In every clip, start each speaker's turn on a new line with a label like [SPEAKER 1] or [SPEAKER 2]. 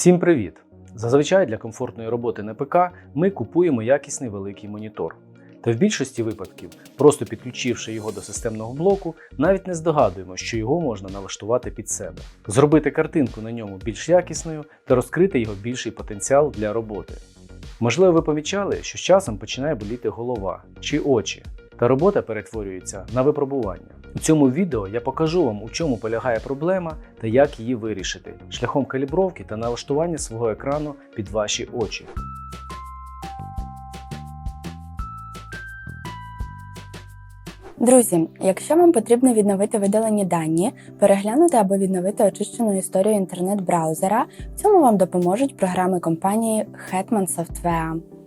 [SPEAKER 1] Всім привіт! Зазвичай для комфортної роботи на ПК ми купуємо якісний великий монітор. Та в більшості випадків, просто підключивши його до системного блоку, навіть не здогадуємо, що його можна налаштувати під себе, зробити картинку на ньому більш якісною та розкрити його більший потенціал для роботи. Можливо, ви помічали, що з часом починає боліти голова чи очі, та робота перетворюється на випробування. У цьому відео я покажу вам, у чому полягає проблема та як її вирішити шляхом калібровки та налаштування свого екрану під ваші очі.
[SPEAKER 2] Друзі, якщо вам потрібно відновити видалені дані, переглянути або відновити очищену історію інтернет-браузера, в цьому вам допоможуть програми компанії Hetman Software.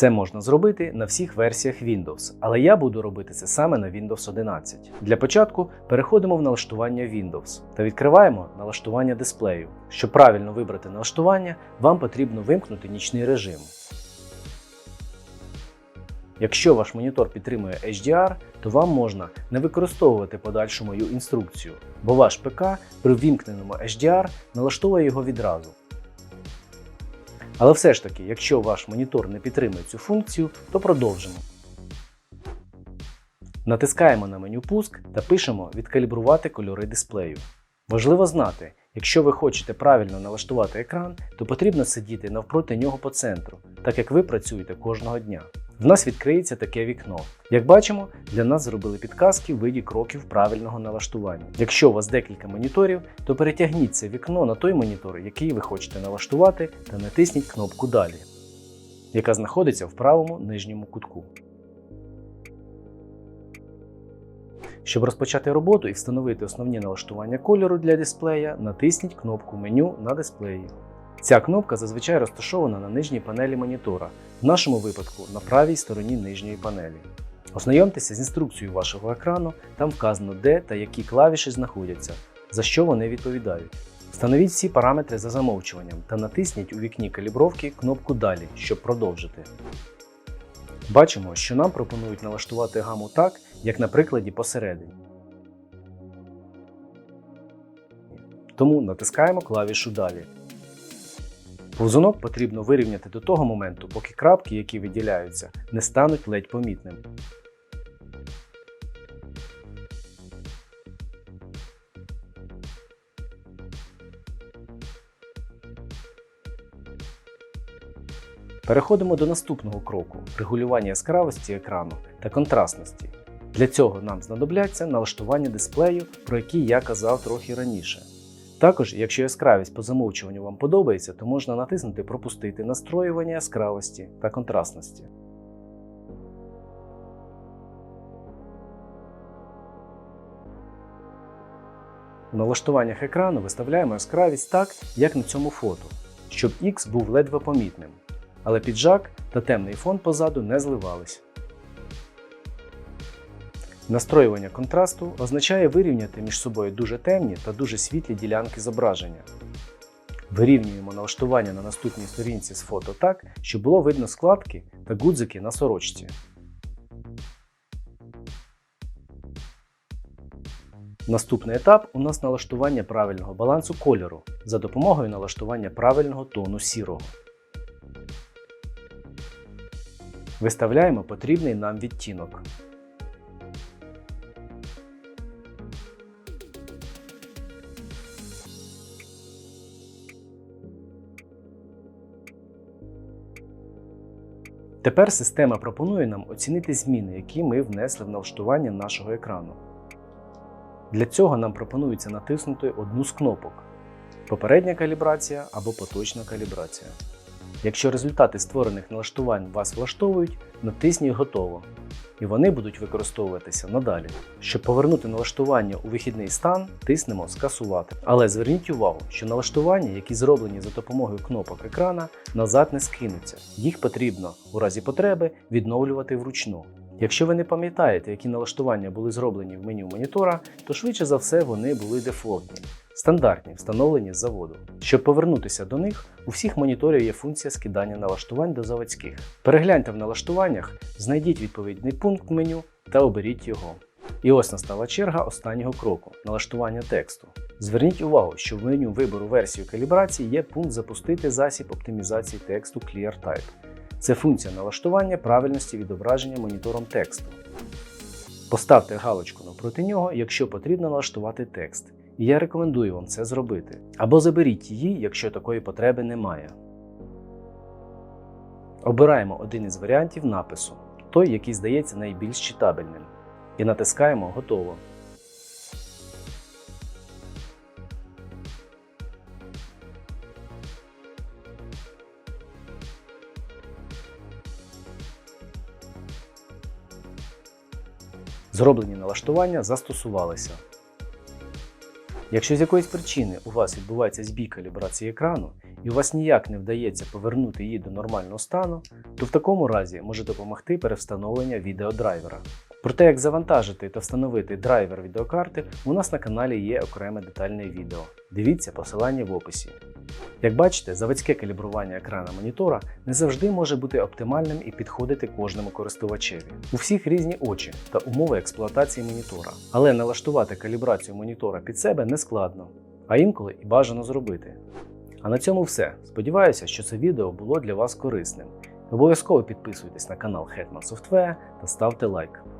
[SPEAKER 1] Це можна зробити на всіх версіях Windows, але я буду робити це саме на Windows 11. Для початку переходимо в налаштування Windows та відкриваємо налаштування дисплею. Щоб правильно вибрати налаштування, вам потрібно вимкнути нічний режим. Якщо ваш монітор підтримує HDR, то вам можна не використовувати подальшу мою інструкцію, бо ваш ПК при ввімкненому HDR налаштовує його відразу. Але все ж таки, якщо ваш монітор не підтримує цю функцію, то продовжимо. Натискаємо на меню Пуск та пишемо Відкалібрувати кольори дисплею. Важливо знати, якщо ви хочете правильно налаштувати екран, то потрібно сидіти навпроти нього по центру, так як ви працюєте кожного дня. В нас відкриється таке вікно. Як бачимо, для нас зробили підказки в виді кроків правильного налаштування. Якщо у вас декілька моніторів, то перетягніть це вікно на той монітор, який ви хочете налаштувати, та натисніть кнопку Далі, яка знаходиться в правому нижньому кутку. Щоб розпочати роботу і встановити основні налаштування кольору для дисплея, натисніть кнопку меню на дисплеї. Ця кнопка зазвичай розташована на нижній панелі монітора, в нашому випадку на правій стороні нижньої панелі. Ознайомтеся з інструкцією вашого екрану, там вказано, де та які клавіші знаходяться, за що вони відповідають. Встановіть всі параметри за замовчуванням та натисніть у вікні калібровки кнопку Далі, щоб продовжити. Бачимо, що нам пропонують налаштувати гаму так, як на прикладі посередині. Тому натискаємо клавішу Далі. Повзунок потрібно вирівняти до того моменту, поки крапки, які виділяються, не стануть ледь помітними. Переходимо до наступного кроку регулювання яскравості екрану та контрастності. Для цього нам знадобляться налаштування дисплею, про які я казав трохи раніше. Також, якщо яскравість по замовчуванню вам подобається, то можна натиснути Пропустити настроювання яскравості та контрастності. У налаштуваннях екрану виставляємо яскравість так, як на цьому фото, щоб X був ледве помітним, але піджак та темний фон позаду не зливались. Настроювання контрасту означає вирівняти між собою дуже темні та дуже світлі ділянки зображення. Вирівнюємо налаштування на наступній сторінці з фото так, щоб було видно складки та гудзики на сорочці. Наступний етап у нас налаштування правильного балансу кольору за допомогою налаштування правильного тону сірого. Виставляємо потрібний нам відтінок. Тепер система пропонує нам оцінити зміни, які ми внесли в налаштування нашого екрану. Для цього нам пропонується натиснути одну з кнопок попередня калібрація або поточна калібрація. Якщо результати створених налаштувань вас влаштовують, натисніть Готово. І вони будуть використовуватися надалі. Щоб повернути налаштування у вихідний стан, тиснемо Скасувати. Але зверніть увагу, що налаштування, які зроблені за допомогою кнопок екрана, назад не скинуться. Їх потрібно у разі потреби відновлювати вручну. Якщо ви не пам'ятаєте, які налаштування були зроблені в меню монітора, то швидше за все вони були дефолтні, стандартні, встановлені з заводу. Щоб повернутися до них, у всіх моніторів є функція скидання налаштувань до заводських. Перегляньте в налаштуваннях, знайдіть відповідний пункт меню та оберіть його. І ось настала черга останнього кроку налаштування тексту. Зверніть увагу, що в меню вибору версію калібрації є пункт Запустити засіб оптимізації тексту ClearType. Це функція налаштування правильності відображення монітором тексту. Поставте галочку навпроти нього, якщо потрібно налаштувати текст. І я рекомендую вам це зробити. Або заберіть її, якщо такої потреби немає. Обираємо один із варіантів напису, той, який здається найбільш читабельним, і натискаємо Готово. Зроблені налаштування застосувалися. Якщо з якоїсь причини у вас відбувається збій калібрації екрану і у вас ніяк не вдається повернути її до нормального стану, то в такому разі може допомогти перевстановлення відеодрайвера. Про те, як завантажити та встановити драйвер відеокарти, у нас на каналі є окреме детальне відео. Дивіться посилання в описі. Як бачите, заводське калібрування екрана монітора не завжди може бути оптимальним і підходити кожному користувачеві. У всіх різні очі та умови експлуатації монітора. Але налаштувати калібрацію монітора під себе не складно, а інколи і бажано зробити. А на цьому все. Сподіваюся, що це відео було для вас корисним. Обов'язково підписуйтесь на канал Hetman Software та ставте лайк.